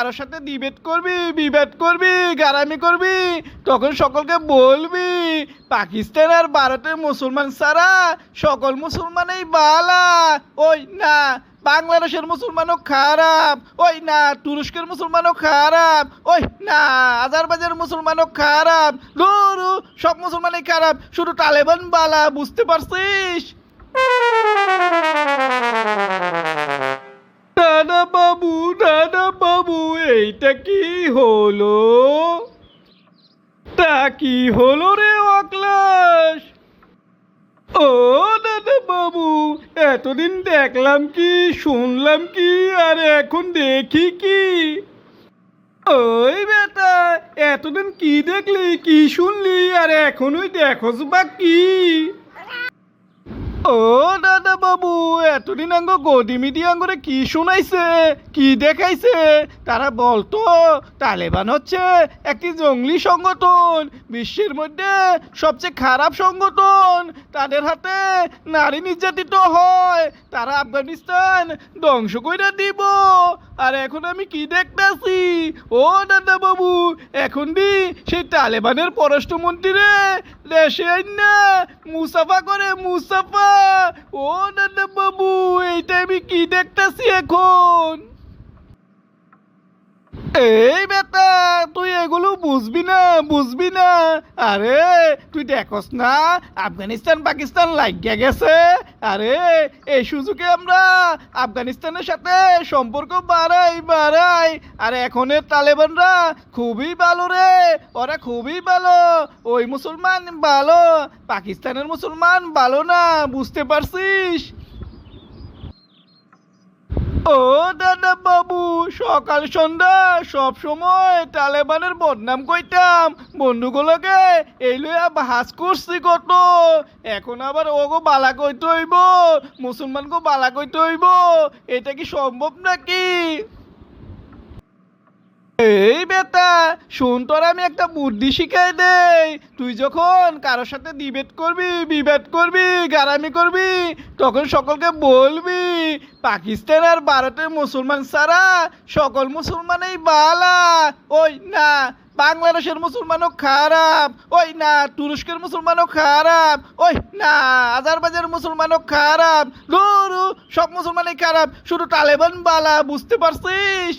কারোর সাথে ডিবেট করবি, বিভেদ করবি গারামি করবি, তখন সকলকে বলবি, পাকিস্তান আর ভারতের মুসলমান ছাড়া সকল মুসলমানই বালা। ওই না, বাংলাদেশের মুসলমানও খারাপ। ওই না, তুরস্কের মুসলমানও খারাপ। ওই না, আজারবাইজানের মুসলমানও খারাপ। লুরু সব মুসলমানই খারাপ। শুধু তালেবান বালা, বুঝতে পারছিস? এইটা কি হলো? তা কি হলো রে অক্লাস ও দাদা বাবু, এতদিন দেখলাম কি, শুনলাম কি, আর এখন দেখি কি? ওই বেটা, এতদিন কি দেখলি, কি শুনলি, আর এখনই দেখোস বা কি? ও, দাদা বাবু, এতদিন আঙ্গ গদি মিডি আঙ্গরে কি শুনাইছে? কি দেখাইছে? তারা বলতো, তালেবান হচ্ছে একটি জঙ্গলি সংগঠন, বিশ্বের মধ্যে সবচেয়ে খারাপ সংগঠন। তাদের হাতে নারী নির্যাতিত হয়, তারা আফগানিস্তান ধ্বংস করে দিব। আর এখন আমি কি দেখতাছি? ও, দাদা বাবু এখন দি, সেই তালেবানের পররাষ্ট্রমন্ত্রী রে। দেশে আইনা মুসাফা করে মুসাফা। ও দাদা বাবু, এইটা আমি কি দেখতেছি এখন? এই বেটা, তুই এগুলো বুঝবি না বুঝবি না। আরে, তুই দেখস না, আফগানিস্তান, পাকিস্তান লাগিয়া গেছে। আরে, এই সুযোগে আমরা আফগানিস্তানের সাথে সম্পর্ক বাড়াই বাড়াই। আর এখনের তালেবানরা খুবই ভালো রে, ওরা খুবই ভালো। ওই মুসলমান ভালো, পাকিস্তানের মুসলমান ভালো না, বুঝতে পারছিস? ও দাদা বাবু, সকাল সন্ধ্যা, সব সময় তালেবানের বদনাম কইতাম। বন্ধুগুলোকে এই লইয়া ভাস করছি কত। এখন আবার ওগো বালা কইতে হইব মুসলমানকে বালা কইতে হইব, এটা কি সম্ভব নাকি? এই বেটা, শোন তোর আমি একটা বুদ্ধি শিখাই দেই। তুই যখন কারোর সাথে ডিবেট করবি বিভেদ করবি গারামি করবি, তখন সকলকে বলবি, পাকিস্তান আর ভারতের মুসলমান ছাড়া সকল মুসলমানই বালা। ওই না, বাংলাদেশের মুসলমানও খারাপ। ওই না, তুরস্কের মুসলমানও খারাপ। ওই না, আজারবাইজানের মুসলমানও খারাপ। লুরু সব মুসলমানই খারাপ। শুধু তালেবান বালা, বুঝতে পারছিস?